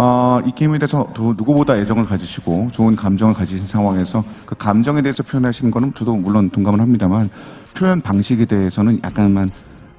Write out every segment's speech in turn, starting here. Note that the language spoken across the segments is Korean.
어, 이 게임에 대해서 두- 누구보다 애정을 가지시고 좋은 감정을 가지신 상황에서 그 감정에 대해서 표현하시는 거는 저도 물론 동감을 합니다만 표현 방식에 대해서는 약간만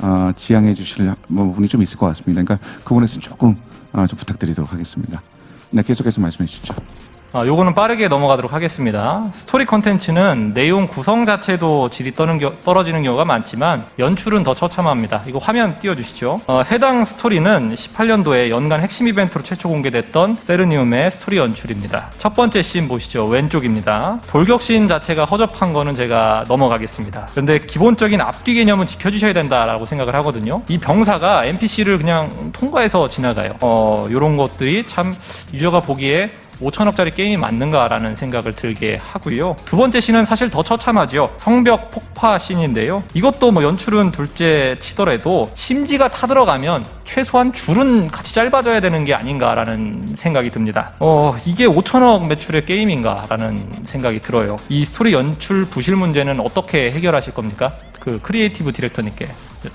어, 지양해 주실 뭐 부분이 좀 있을 것 같습니다. 그러니까 그 부분에 서 조금 어, 좀 부탁드리도록 하겠습니다. 네, 계속해서 말씀해 주시죠. 아, 요거는 빠르게 넘어가도록 하겠습니다. 스토리 컨텐츠는 내용 구성 자체도 질이 겨- 떨어지는 경우가 많지만 연출은 더 처참합니다. 이거 화면 띄워주시죠. 어, 해당 스토리는 18년도에 연간 핵심 이벤트로 최초 공개됐던 세르니움의 스토리 연출입니다. 첫 번째 씬 보시죠. 왼쪽입니다. 돌격 씬 자체가 허접한 거는 제가 넘어가겠습니다. 그런데 기본적인 앞뒤 개념은 지켜주셔야 된다라고 생각을 하거든요. 이 병사가 NPC를 그냥 통과해서 지나가요. 어, 요런 것들이 참 유저가 보기에 5천억짜리 게임이 맞는가라는 생각을 들게 하고요. 두 번째 씬은 사실 더 처참하죠. 성벽 폭파 씬인데요. 이것도 뭐 연출은 둘째 치더라도 심지가 타들어가면 최소한 줄은 같이 짧아져야 되는 게 아닌가라는 생각이 듭니다. 어, 이게 5천억 매출의 게임인가라는 생각이 들어요. 이 스토리 연출 부실 문제는 어떻게 해결하실 겁니까? 그 크리에이티브 디렉터님께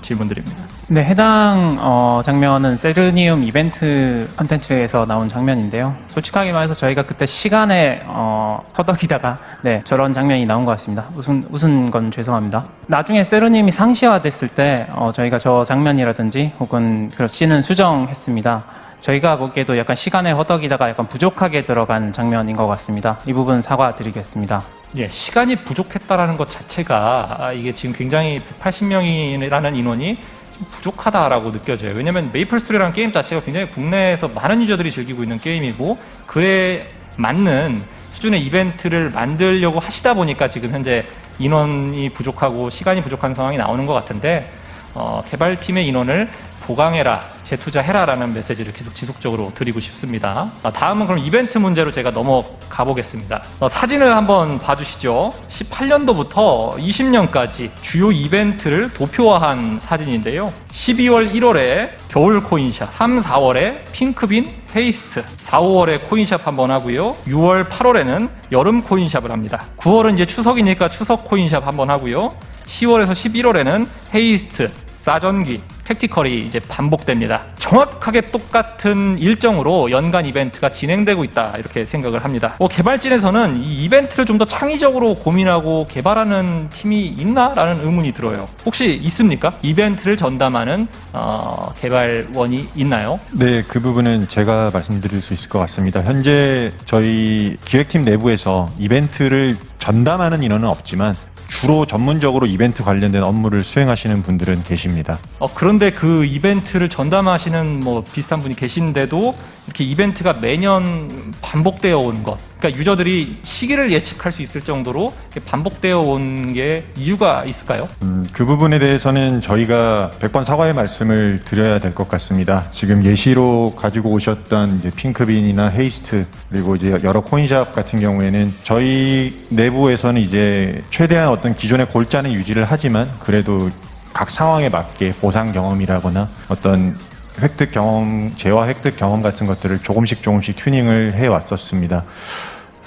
질문드립니다. 네, 해당 어, 장면은 세르니움 이벤트 컨텐츠에서 나온 장면인데요. 솔직하게 말해서 저희가 그때 시간에 어, 허덕이다가 네, 저런 장면이 나온 것 같습니다. 웃은, 웃은 건 죄송합니다. 나중에 세르니움이 상시화됐을 때 어, 저희가 저 장면이라든지 혹은 그런 씬은 수정했습니다. 저희가 보기에도 약간 시간에 허덕이다가 약간 부족하게 들어간 장면인 것 같습니다. 이 부분 사과드리겠습니다. 예, 시간이 부족했다라는 것 자체가 아, 이게 지금 굉장히 180명이라는 인원이 좀 부족하다라고 느껴져요. 왜냐하면 메이플 스토리라는 게임 자체가 굉장히 국내에서 많은 유저들이 즐기고 있는 게임이고 그에 맞는 수준의 이벤트를 만들려고 하시다 보니까 지금 현재 인원이 부족하고 시간이 부족한 상황이 나오는 것 같은데 어, 개발팀의 인원을 보강해라, 재투자해라라는 메시지를 계속 지속적으로 드리고 싶습니다. 아, 다음은 그럼 이벤트 문제로 제가 넘어가 보겠습니다. 어, 사진을 한번 봐주시죠. 18년도부터 20년까지 주요 이벤트를 도표화한 사진인데요. 12월 1월에 겨울 코인샵, 3, 4월에 핑크빈, 헤이스트, 4, 5월에 코인샵 한번 하고요. 6월, 8월에는 여름 코인샵을 합니다. 9월은 이제 추석이니까 추석 코인샵 한번 하고요. 10월에서 11월에는 헤이스트, 싸전기, 택티컬이 이제 반복됩니다. 정확하게 똑같은 일정으로 연간 이벤트가 진행되고 있다 이렇게 생각을 합니다. 뭐 개발진에서는 이 이벤트를 좀 더 창의적으로 고민하고 개발하는 팀이 있나라는 의문이 들어요. 혹시 있습니까? 이벤트를 전담하는 어, 개발원이 있나요? 네, 그 부분은 제가 말씀드릴 수 있을 것 같습니다. 현재 저희 기획팀 내부에서 이벤트를 전담하는 인원은 없지만 주로 전문적으로 이벤트 관련된 업무를 수행하시는 분들은 계십니다. 어, 그런데 그 이벤트를 전담하시는 뭐 비슷한 분이 계신데도 이렇게 이벤트가 매년 반복되어 온 것. 그러니까 유저들이 시기를 예측할 수 있을 정도로 반복되어 온 게 이유가 있을까요? 음, 그 부분에 대해서는 저희가 100번 사과의 말씀을 드려야 될 것 같습니다. 지금 예시로 가지고 오셨던 이제 핑크빈이나 헤이스트 그리고 이제 여러 코인샵 같은 경우에는 저희 내부에서는 이제 최대한 어떤 기존의 골자는 유지를 하지만 그래도 각 상황에 맞게 보상 경험이라거나 어떤 획득 경험, 재화 획득 경험 같은 것들을 조금씩 조금씩 튜닝을 해 왔었습니다.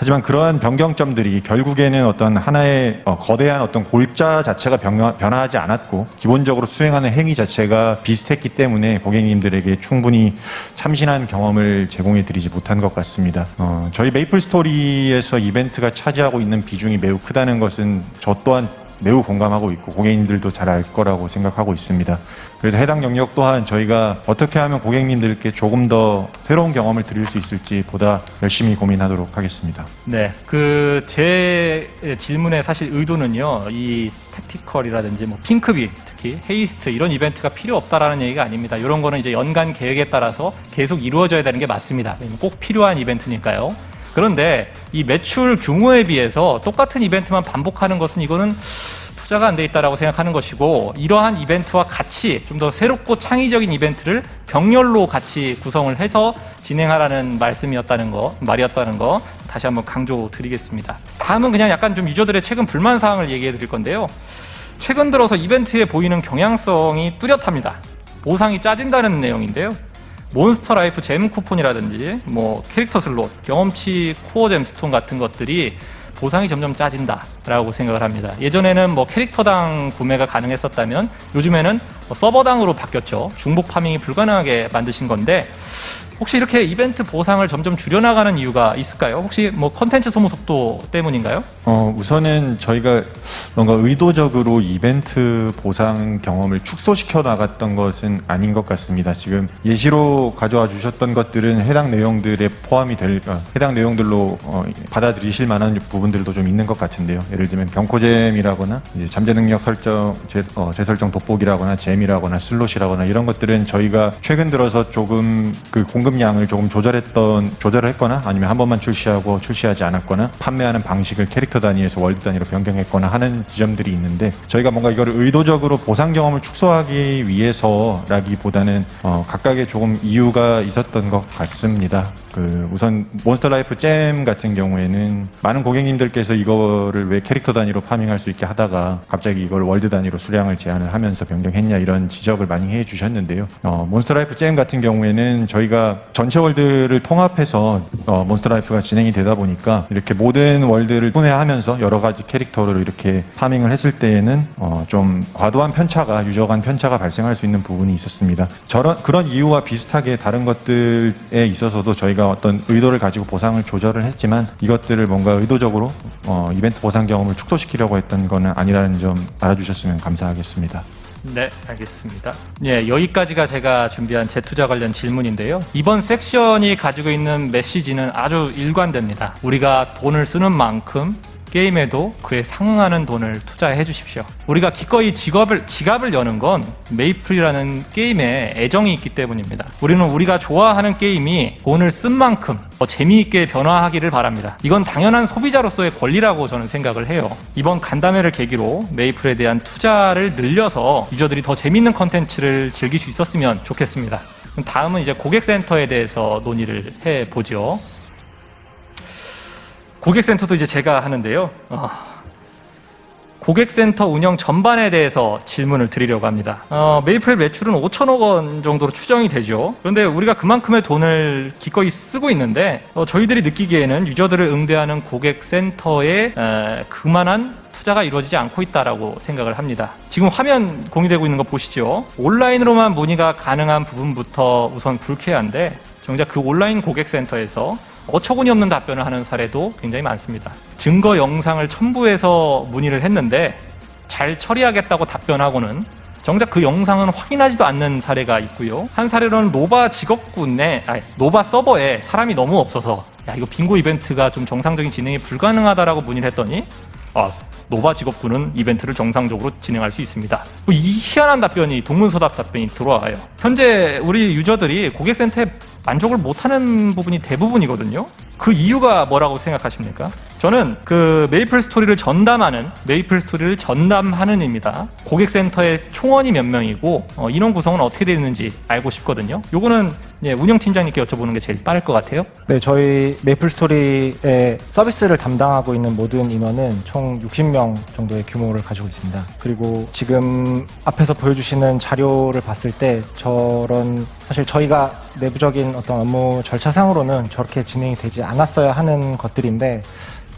하지만 그러한 변경점들이 결국에는 어떤 하나의 어, 거대한 어떤 골자 자체가 변화, 변화하지 않았고 기본적으로 수행하는 행위 자체가 비슷했기 때문에 고객님들에게 충분히 참신한 경험을 제공해 드리지 못한 것 같습니다. 어, 저희 메이플 스토리에서 이벤트가 차지하고 있는 비중이 매우 크다는 것은 저 또한 매우 공감하고 있고 고객님들도 잘 알 거라고 생각하고 있습니다. 그래서 해당 영역 또한 저희가 어떻게 하면 고객님들께 조금 더 새로운 경험을 드릴 수 있을지 보다 열심히 고민하도록 하겠습니다. 네, 그 제 질문의 사실 의도는요, 이 택티컬이라든지 뭐 핑크비 특히 헤이스트 이런 이벤트가 필요 없다라는 얘기가 아닙니다. 이런 거는 이제 연간 계획에 따라서 계속 이루어져야 되는 게 맞습니다. 꼭 필요한 이벤트니까요. 그런데 이 매출 규모에 비해서 똑같은 이벤트만 반복하는 것은 이거는 투자가 안 돼 있다라고 생각하는 것이고 이러한 이벤트와 같이 좀 더 새롭고 창의적인 이벤트를 병렬로 같이 구성을 해서 진행하라는 말씀이었다는 거 말이었다는 거 다시 한번 강조 드리겠습니다. 다음은 그냥 약간 좀 유저들의 최근 불만 사항을 얘기해 드릴 건데요. 최근 들어서 이벤트에 보이는 경향성이 뚜렷합니다. 보상이 짜진다는 내용인데요. 몬스터 라이프 잼 쿠폰이라든지 뭐 캐릭터 슬롯, 경험치 코어 잼스톤 같은 것들이 보상이 점점 짜진다라고 생각을 합니다. 예전에는 뭐 캐릭터당 구매가 가능했었다면 요즘에는 뭐 서버당으로 바뀌었죠. 중복 파밍이 불가능하게 만드신 건데 혹시 이렇게 이벤트 보상을 점점 줄여나가는 이유가 있을까요? 혹시 뭐 컨텐츠 소모 속도 때문인가요? 어, 우선은 저희가 뭔가 의도적으로 이벤트 보상 경험을 축소시켜 나갔던 것은 아닌 것 같습니다. 지금 예시로 가져와 주셨던 것들은 해당 내용들에 포함이 될, 어, 해당 내용들로 어, 받아들이실 만한 부분들도 좀 있는 것 같은데요. 예를 들면 경코잼이라거나 이제 잠재 능력 설정, 재, 어, 재설정 돋보기라거나 잼이라거나 슬롯이라거나 이런 것들은 저희가 최근 들어서 조금 그 공 급량을 조금 조절했던, 조절을 했거나 아니면 한 번만 출시하고 출시하지 않았거나 판매하는 방식을 캐릭터 단위에서 월드 단위로 변경했거나 하는 지점들이 있는데 저희가 뭔가 이거를 의도적으로 보상 경험을 축소하기 위해서라기보다는 어, 각각의 조금 이유가 있었던 것 같습니다. 그 우선 몬스터 라이프 잼 같은 경우에는 많은 고객님들께서 이거를 왜 캐릭터 단위로 파밍할 수 있게 하다가 갑자기 이걸 월드 단위로 수량을 제한을 하면서 변경했냐 이런 지적을 많이 해 주셨는데요. 어, 몬스터 라이프 잼 같은 경우에는 저희가 전체 월드를 통합해서 어, 몬스터 라이프가 진행이 되다 보니까 이렇게 모든 월드를 분해하면서 여러 가지 캐릭터를 이렇게 파밍을 했을 때에는 어, 좀 과도한 편차가 유저 간 편차가 발생할 수 있는 부분이 있었습니다. 저런 그런 이유와 비슷하게 다른 것들에 있어서도 저희가 어떤 의도를 가지고 보상을 조절을 했지만 이것들을 뭔가 의도적으로 어, 이벤트 보상 경험을 축소시키려고 했던 거는 아니라는 점 알아주셨으면 감사하겠습니다. 네, 알겠습니다. 예, 여기까지가 제가 준비한 재투자 관련 질문인데요. 이번 섹션이 가지고 있는 메시지는 아주 일관됩니다. 우리가 돈을 쓰는 만큼 게임에도 그에 상응하는 돈을 투자해 주십시오. 우리가 기꺼이 직업을, 지갑을 여는 건 메이플이라는 게임에 애정이 있기 때문입니다. 우리는 우리가 좋아하는 게임이 돈을 쓴 만큼 더 재미있게 변화하기를 바랍니다. 이건 당연한 소비자로서의 권리라고 저는 생각을 해요. 이번 간담회를 계기로 메이플에 대한 투자를 늘려서 유저들이 더 재밌는 컨텐츠를 즐길 수 있었으면 좋겠습니다. 다음은 이제 고객센터에 대해서 논의를 해 보죠. 고객센터도 이제 제가 하는데요. 어, 고객센터 운영 전반에 대해서 질문을 드리려고 합니다. 어, 메이플 매출은 5천억 원 정도로 추정이 되죠. 그런데 우리가 그만큼의 돈을 기꺼이 쓰고 있는데 어, 저희들이 느끼기에는 유저들을 응대하는 고객센터에 에, 그만한 투자가 이루어지지 않고 있다라고 생각을 합니다. 지금 화면 공유되고 있는 거 보시죠. 온라인으로만 문의가 가능한 부분부터 우선 불쾌한데 정작 그 온라인 고객센터에서 어처구니 없는 답변을 하는 사례도 굉장히 많습니다. 증거 영상을 첨부해서 문의를 했는데 잘 처리하겠다고 답변하고는 정작 그 영상은 확인하지도 않는 사례가 있고요. 한 사례로는 노바 직업군 내, 아니, 노바 서버에 사람이 너무 없어서 야 이거 빙고 이벤트가 좀 정상적인 진행이 불가능하다라고 문의를 했더니 아 노바 직업군은 이벤트를 정상적으로 진행할 수 있습니다. 뭐 이 희한한 답변이 동문서답 답변이 들어와요. 현재 우리 유저들이 고객센터에 만족을 못하는 부분이 대부분이거든요. 그 이유가 뭐라고 생각하십니까? 저는 그 메이플 스토리를 전담하는 메이플 스토리를 전담하는입니다. 고객센터의 총원이 몇 명이고 어, 인원 구성은 어떻게 되어 있는지 알고 싶거든요. 요거는 예, 운영 팀장님께 여쭤보는 게 제일 빠를 것 같아요. 네, 저희 메이플 스토리의 서비스를 담당하고 있는 모든 인원은 총 60명 정도의 규모를 가지고 있습니다. 그리고 지금 앞에서 보여주시는 자료를 봤을 때 저런 사실 저희가 내부적인 어떤 업무 절차상으로는 저렇게 진행이 되지 않 았어야 하는 것들인데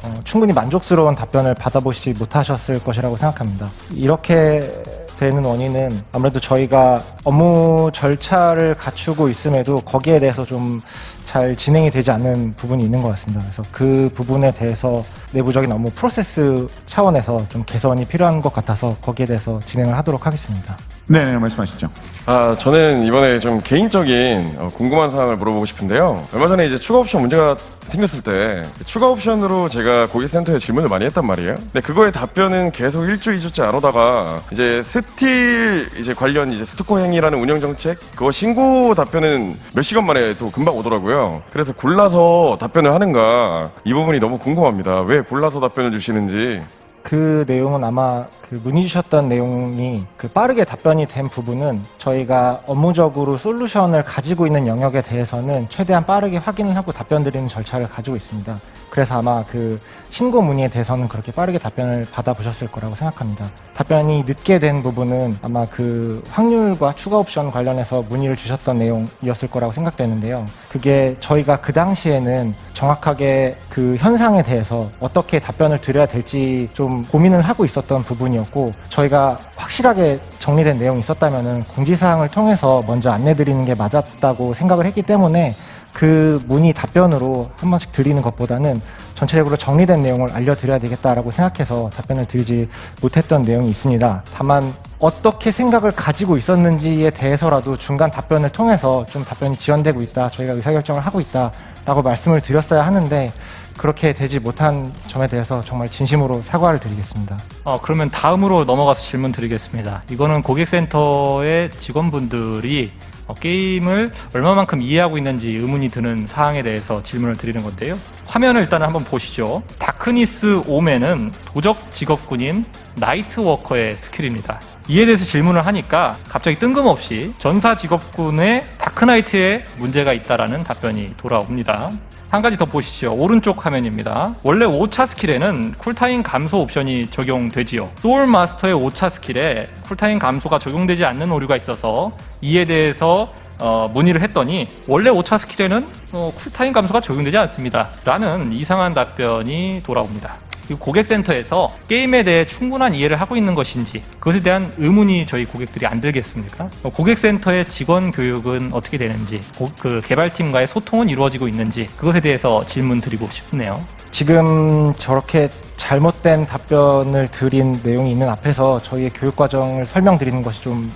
어, 충분히 만족스러운 답변을 받아보시지 못하셨을 것이라고 생각합니다. 이렇게 되는 원인은 아무래도 저희가 업무 절차를 갖추고 있음에도 거기에 대해서 좀 잘 진행이 되지 않는 부분이 있는 것 같습니다. 그래서 그 부분에 대해서 내부적인 업무 프로세스 차원에서 좀 개선이 필요한 것 같아서 거기에 대해서 진행을 하도록 하겠습니다. 네, 네 말씀하시죠. 아, 저는 이번에 좀 개인적인 어, 궁금한 사항을 물어보고 싶은데요. 얼마 전에 이제 추가 옵션 문제가 생겼을 때 추가 옵션으로 제가 고객센터에 질문을 많이 했단 말이에요. 근데 그거의 답변은 계속 일주, 이주째 안 오다가 이제 스틸 이제 관련 이제 스토커 행위라는 운영 정책 그거 신고 답변은 몇 시간 만에 또 금방 오더라고요. 그래서 골라서 답변을 하는가 이 부분이 너무 궁금합니다. 왜 골라서 답변을 주시는지 그 내용은 아마 그 문의 주셨던 내용이 그 빠르게 답변이 된 부분은 저희가 업무적으로 솔루션을 가지고 있는 영역에 대해서는 최대한 빠르게 확인을 하고 답변 드리는 절차를 가지고 있습니다. 그래서 아마 그 신고 문의에 대해서는 그렇게 빠르게 답변을 받아보셨을 거라고 생각합니다. 답변이 늦게 된 부분은 아마 그 확률과 추가 옵션 관련해서 문의를 주셨던 내용이었을 거라고 생각되는데요. 그게 저희가 그 당시에는 정확하게 그 현상에 대해서 어떻게 답변을 드려야 될지 좀 고민을 하고 있었던 부분이었고 저희가 확실하게 정리된 내용이 있었다면은 공지사항을 통해서 먼저 안내 드리는 게 맞았다고 생각을 했기 때문에 그 문의 답변으로 한 번씩 드리는 것보다는 전체적으로 정리된 내용을 알려드려야 되겠다라고 생각해서 답변을 드리지 못했던 내용이 있습니다. 다만 어떻게 생각을 가지고 있었는지에 대해서라도 중간 답변을 통해서 좀 답변이 지연되고 있다, 저희가 의사결정을 하고 있다라고 말씀을 드렸어야 하는데 그렇게 되지 못한 점에 대해서 정말 진심으로 사과를 드리겠습니다. 어, 그러면 다음으로 넘어가서 질문 드리겠습니다. 이거는 고객센터의 직원분들이 어, 게임을 얼마만큼 이해하고 있는지 의문이 드는 사항에 대해서 질문을 드리는 건데요. 화면을 일단 한번 보시죠. 다크니스 오맨은 도적 직업군인 나이트워커의 스킬입니다. 이에 대해서 질문을 하니까 갑자기 뜬금없이 전사 직업군의 다크나이트에 문제가 있다라는 답변이 돌아옵니다. 한 가지 더 보시죠. 오른쪽 화면입니다. 원래 5차 스킬에는 쿨타임 감소 옵션이 적용되지요. 소울 마스터의 5차 스킬에 쿨타임 감소가 적용되지 않는 오류가 있어서 이에 대해서 어, 문의를 했더니 원래 5차 스킬에는 어, 쿨타임 감소가 적용되지 않습니다. 라는 이상한 답변이 돌아옵니다. 고객센터에서 게임에 대해 충분한 이해를 하고 있는 것인지 그것에 대한 의문이 저희 고객들이 안 들겠습니까? 어, 고객센터의 직원 교육은 어떻게 되는지 고- 그 개발팀과의 소통은 이루어지고 있는지 그것에 대해서 질문 드리고 싶네요. 지금 저렇게 잘못된 답변을 드린 내용이 있는 앞에서 저희의 교육 과정을 설명드리는 것이 좀,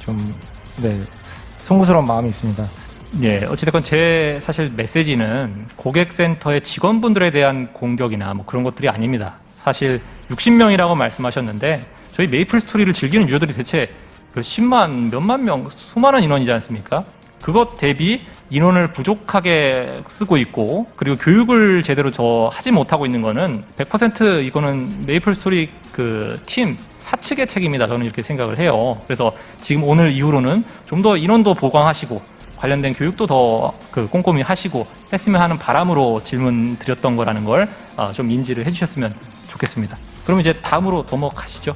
좀, 네, 송구스러운 마음이 있습니다. 예, 어찌됐건 제 사실 메시지는 고객센터의 직원분들에 대한 공격이나 뭐 그런 것들이 아닙니다. 사실 60명이라고 말씀하셨는데 저희 메이플 스토리를 즐기는 유저들이 대체 그 10만, 몇만 명, 수많은 인원이지 않습니까? 그것 대비 인원을 부족하게 쓰고 있고 그리고 교육을 제대로 저 하지 못하고 있는 거는 100% 이거는 메이플 스토리 그 팀 사측의 책임이다 저는 이렇게 생각을 해요. 그래서 지금 오늘 이후로는 좀 더 인원도 보강하시고 관련된 교육도 더 그 꼼꼼히 하시고 했으면 하는 바람으로 질문 드렸던 거라는 걸 좀 인지를 해주셨으면 좋겠습니다. 그럼 이제 다음으로 넘어가시죠.